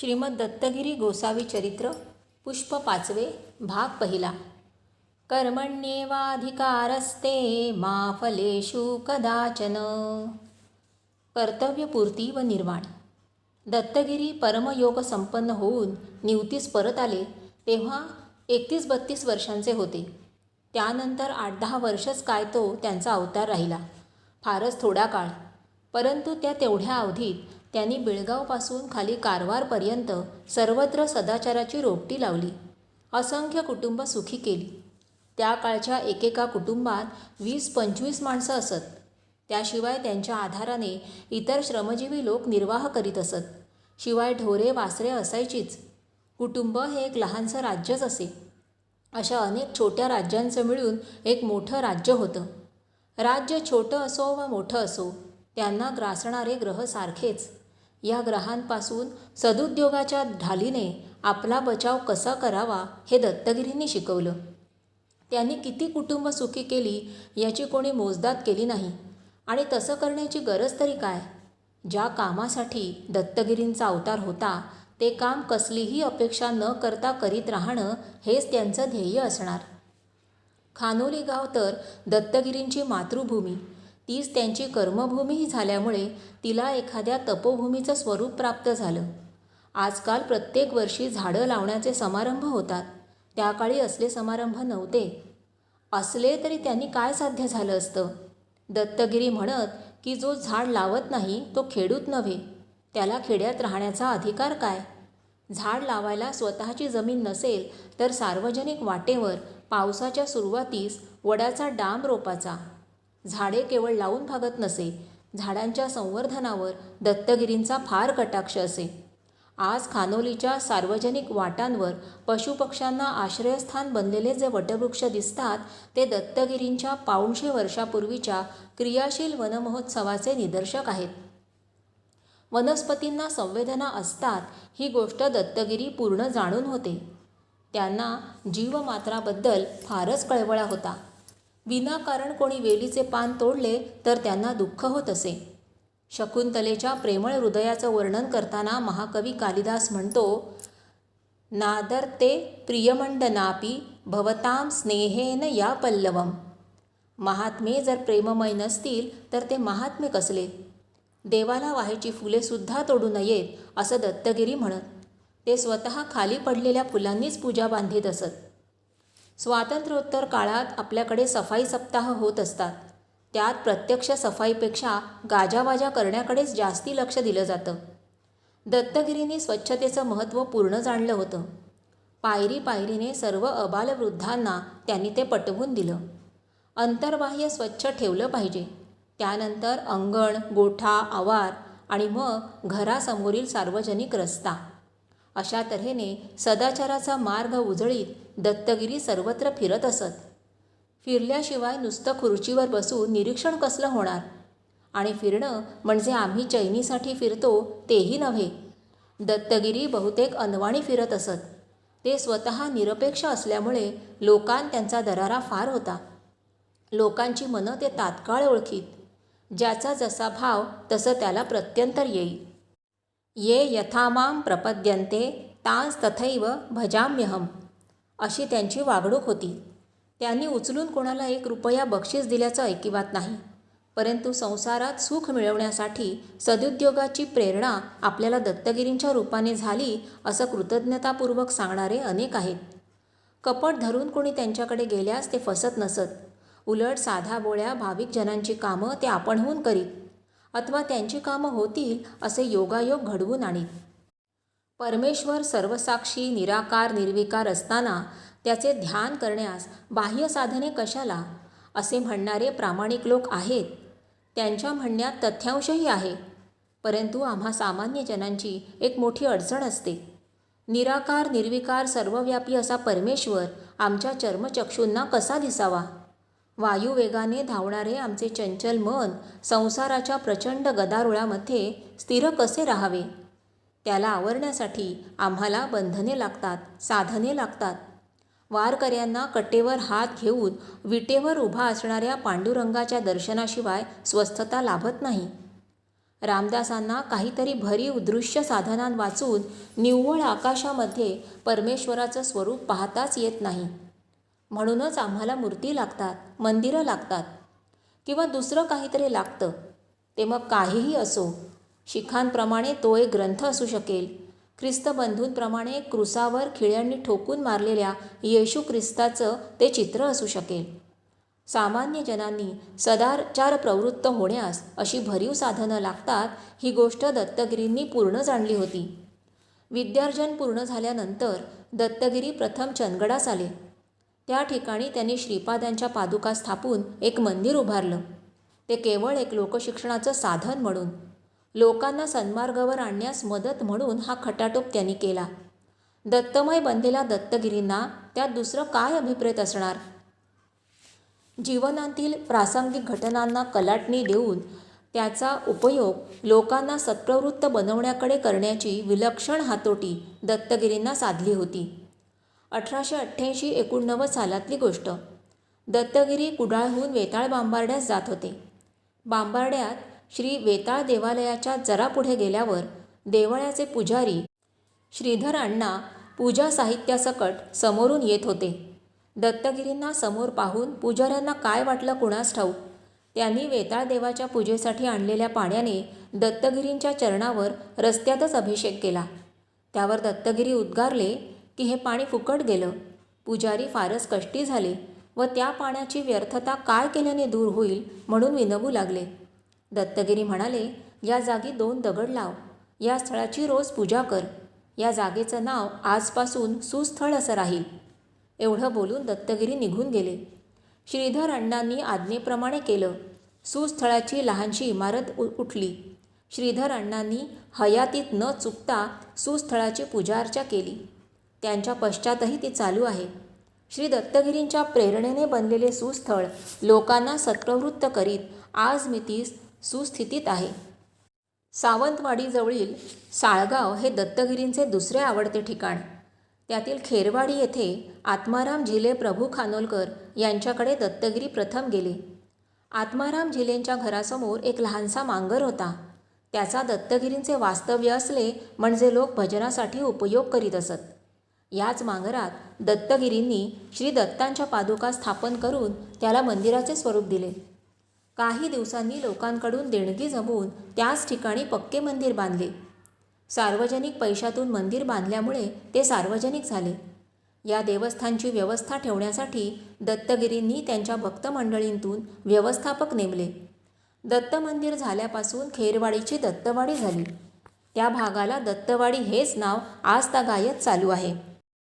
श्रीमद दत्तगिरी गोसावी चरित्र पुष्प पाचवे भाग पहिला. कर्मण्येवाधिकारस्ते माफलेषु कदाचन. कर्तव्यपूर्ती व निर्वाण. दत्तगिरी परमयोग संपन्न होऊन निवतीस परत आले तेव्हा एकतीस बत्तीस वर्षांचे होते. त्यानंतर आठ दहा वर्षच काय तो त्यांचा अवतार राहिला. फारच थोडा काळ. परंतु त्या तेवढ्या अवधीत त्यांनी बेळगावपासून खाली कारवारपर्यंत सर्वत्र सदाचाराची रोपटी लावली. असंख्य कुटुंब सुखी केली. त्या काळच्या एकेका कुटुंबात वीस पंचवीस माणसं असत. त्याशिवाय त्यांच्या आधाराने इतर श्रमजीवी लोक निर्वाह करीत असत. शिवाय ढोरे वासरे असायचीच. कुटुंब हे एक लहानसं राज्यच असे. अशा अनेक छोट्या राज्यांचं मिळून एक मोठं राज्य होतं. राज्य छोटं असो वा मोठं असो त्यांना ग्रासणारे ग्रह सारखेच. या ग्रहांपासून सदुद्योगाच्या ढालीने आपला बचाव कसा करावा हे दत्तगिरींनी शिकवलं. त्यांनी किती कुटुंब सुखी केली याची कोणी मोजदात केली नाही आणि तसं करण्याची गरज तरी काय? ज्या कामासाठी दत्तगिरींचा अवतार होता ते काम कसलीही अपेक्षा न करता करीत राहणं हेच त्यांचं ध्येय असणार. खानोली गाव तर दत्तगिरींची मातृभूमी. तीच त्यांची कर्मभूमीही झाल्यामुळे तिला एखाद्या तपोभूमीचं स्वरूप प्राप्त झालं. आजकाल प्रत्येक वर्षी झाडं लावण्याचे समारंभ होतात. त्या काळी असले समारंभ नव्हते. असले तरी त्यांनी काय साध्य झालं असतं? दत्तगिरी म्हणत की जो झाड लावत नाही तो खेडूत नव्हे. त्याला खेड्यात राहण्याचा अधिकार काय? झाड लावायला स्वतःची जमीन नसेल तर सार्वजनिक वाटेवर पावसाच्या सुरुवातीस वडाचा डांब रोपाचा. झाडे केवळ लावून भागत नसे झाडांच्या संवर्धनावर दत्तगिरींचा फार कटाक्ष असे. आज खानोलीच्या सार्वजनिक वाटांवर पशुपक्ष्यांना आश्रयस्थान बनलेले जे वटवृक्ष दिसतात ते दत्तगिरींच्या पाऊणशे वर्षापूर्वीच्या क्रियाशील वनमहोत्सवाचे निदर्शक आहेत. वनस्पतींना संवेदना असतात ही गोष्ट दत्तगिरी पूर्ण जाणून होते. त्यांना जीवमात्राबद्दल फारच कळवळा होता. विनाकारण कोणी वेलीचे पान तोडले तर त्यांना दुःख होत असे. शकुंतलेच्या प्रेमळ हृदयाचं वर्णन करताना महाकवी कालिदास म्हणतो नादर्ते प्रियमंडनापी भवताम स्नेहेन या पल्लवम. महात्मे जर प्रेममय नसतील तर ते महात्मे कसले? देवाला व्हायची फुलेसुद्धा तोडू नयेत असं दत्तगिरी म्हणत. ते स्वतः खाली पडलेल्या फुलांनीच पूजा बांधित असत. स्वातंत्र्योत्तर काळात आपल्याकडे सफाई सप्ताह होत असतात. त्यात प्रत्यक्ष सफाईपेक्षा गाजावाजा करण्याकडेच जास्ती लक्ष दिलं जातं. दत्तगिरींनी स्वच्छतेचं महत्त्व पूर्ण जाणलं होतं. पायरी पायरीने सर्व अबालवृद्धांना त्यांनी ते पटवून दिलं. अंतर्बाह्य स्वच्छ ठेवलं पाहिजे. त्यानंतर अंगण गोठा आवार आणि मग घरासमोरील सार्वजनिक रस्ता. अशा तऱ्हेने सदाचाराचा मार्ग उजळीत दत्तगिरी सर्वत्र फिरत असत. फिरल्याशिवाय नुसतं खुर्चीवर बसून निरीक्षण कसलं होणार? आणि फिरणं म्हणजे आम्ही चैनीसाठी फिरतो तेही नव्हे. दत्तगिरी बहुतेक अनवाणी फिरत असत. ते स्वतः निरपेक्ष असल्यामुळे लोकांत त्यांचा दरारा फार होता. लोकांची मनं ते तात्काळ ओळखीत. ज्याचा जसा भाव तसं त्याला प्रत्यंतर येईल. ये यथामाम प्रपद्यन्ते तांस तथैव भजाम्यहम. अशी त्यांची वागणूक होती. त्यांनी उचलून कोणाला एक रुपया बक्षीस दिल्याचं ऐकिवात नाही. परंतु संसारात सुख मिळवण्यासाठी सदुद्योगाची प्रेरणा आपल्याला दत्तगिरींच्या रूपाने झाली असं कृतज्ञतापूर्वक सांगणारे अनेक आहेत. कपट धरून कोणी त्यांच्याकडे गेल्यास ते फसत नसत. उलट साध्या बोळ्या भाविक जनांची कामं ते आपणहून करीत. अथवा त्यांची कामं होतील असे योगायोग घडवून आणीत. परमेश्वर सर्वसाक्षी निराकार निर्विकार असताना त्याचे ध्यान करण्यास बाह्य साधने कशाला? असे म्हणणारे प्रामाणिक लोक आहेत. त्यांच्या म्हणण्यात तथ्यांशही आहे. परंतु आम्हा सामान्य जनांची एक मोठी अडचण असते. निराकार निर्विकार सर्वव्यापी असा परमेश्वर आमच्या चर्मचक्षूंना कसा दिसावा? वायुवेगाने धावणारे आमचे चंचल मन संसाराच्या प्रचंड गदारोळामध्ये स्थिर कसे राहावे? त्याला आवरण्यासाठी आम्हाला बंधने लागतात साधने लागतात. वारकऱ्यांना कटेवर हात घेऊन विटेवर उभा असणाऱ्या पांडुरंगाच्या दर्शनाशिवाय स्वस्थता लाभत नाही. रामदासांना काहीतरी भरीव दृश्य साधनां वाचून निव्वळ आकाशामध्ये परमेश्वराचं स्वरूप पाहताच येत नाही. म्हणूनच आम्हाला मूर्ती लागतात मंदिरं लागतात. किंवा दुसरं काहीतरी लागतं. ते मग काहीही असो शिखांप्रमाणे तो एक ग्रंथ असू शकेल. ख्रिस्तबंधूंप्रमाणे क्रुसावर खिळ्यांनी ठोकून मारलेल्या येशू ख्रिस्ताचं ते चित्र असू शकेल. सामान्य जनांनी सदाचार प्रवृत्त होण्यास अशी भरीव साधनं लागतात ही गोष्ट दत्तगिरींनी पूर्ण जाणली होती. विद्यार्जन पूर्ण झाल्यानंतर दत्तगिरी प्रथम चंदगडास आले. त्या ठिकाणी त्यांनी श्रीपादांच्या पादुका स्थापून एक मंदिर उभारलं. ते केवळ एक लोकशिक्षणाचं साधन म्हणून लोकांना सन्मार्गावर आणण्यास मदत म्हणून हा खटाटोप त्यांनी केला. दत्तमय बनलेल्या दत्तगिरींना त्यात दुसरं काय अभिप्रेत असणार? जीवनातील प्रासंगिक घटनांना कलाटणी देऊन त्याचा उपयोग लोकांना सत्प्रवृत्त बनवण्याकडे करण्याची विलक्षण हातोटी दत्तगिरींना साधली होती. अठराशे अठ्ठ्याऐंशी एकोणनव्वद सालातली गोष्ट. दत्तगिरी कुडाळहून वेताळ बांबारड्यास जात होते. बांबारड्यात श्री वेताळ देवालयाच्या जरा पुढे गेल्यावर देवळाचे पुजारी श्रीधर अण्णा पूजा साहित्यासकट समोरून येत होते. दत्तगिरींना समोर पाहून पुजाऱ्यांना काय वाटलं कुणास ठाऊक? त्यांनी वेताळ देवाच्या पूजेसाठी आणलेल्या पाण्याने दत्तगिरींच्या चरणावर रस्त्यातच अभिषेक केला. त्यावर दत्तगिरी उद्गारले की हे पाणी फुकट गेलं. पुजारी फारच कष्टी झाले व त्या पाण्याची व्यर्थता काय केल्याने दूर होईल म्हणून विनवू लागले. दत्तगिरी म्हणाले या जागी दोन दगड लाव. या स्थळाची रोज पूजा कर. या जागेचं नाव आजपासून सुस्थळ असं राहील. एवढं बोलून दत्तगिरी निघून गेले. श्रीधर अण्णांनी आज्ञेप्रमाणे केलं. सुस्थळाची लहानशी इमारत उ उठली. श्रीधर अण्णांनी हयातीत न चुकता सुस्थळाची पूजार्चा केली. त्यांच्या पश्चातही ती चालू आहे. श्री दत्तगिरींच्या प्रेरणेने बनलेले सुस्थळ लोकांना सत्प्रवृत्त करीत आज मितीस सुस्थितीत आहे. सावंतवाडीजवळील साळगाव हे दत्तगिरींचे दुसरे आवडते ठिकाण. त्यातील खेरवाडी येथे आत्माराम झिले प्रभू खानोलकर यांच्याकडे दत्तगिरी प्रथम गेले. आत्माराम झिलेंच्या घरासमोर एक लहानसा मांगर होता. त्याचा दत्तगिरींचे वास्तव्य असले म्हणजे लोक भजनासाठी उपयोग करीत असत. याच मांगरात दत्तगिरींनी श्री दत्तांच्या पादुका स्थापन करून त्याला मंदिराचे स्वरूप दिले. काही दिवसांनी लोकांकडून देणगी जमवून त्याच ठिकाणी पक्के मंदिर बांधले. सार्वजनिक पैशातून मंदिर बांधल्यामुळे ते सार्वजनिक झाले. या देवस्थानची व्यवस्था ठेवण्यासाठी दत्तगिरींनी त्यांच्या भक्तमंडळींतून व्यवस्थापक नेमले. दत्त मंदिर झाल्यापासून खेरवाडीची दत्तवाडी झाली. त्या भागाला दत्तवाडी हेच नाव आजतागायत चालू आहे.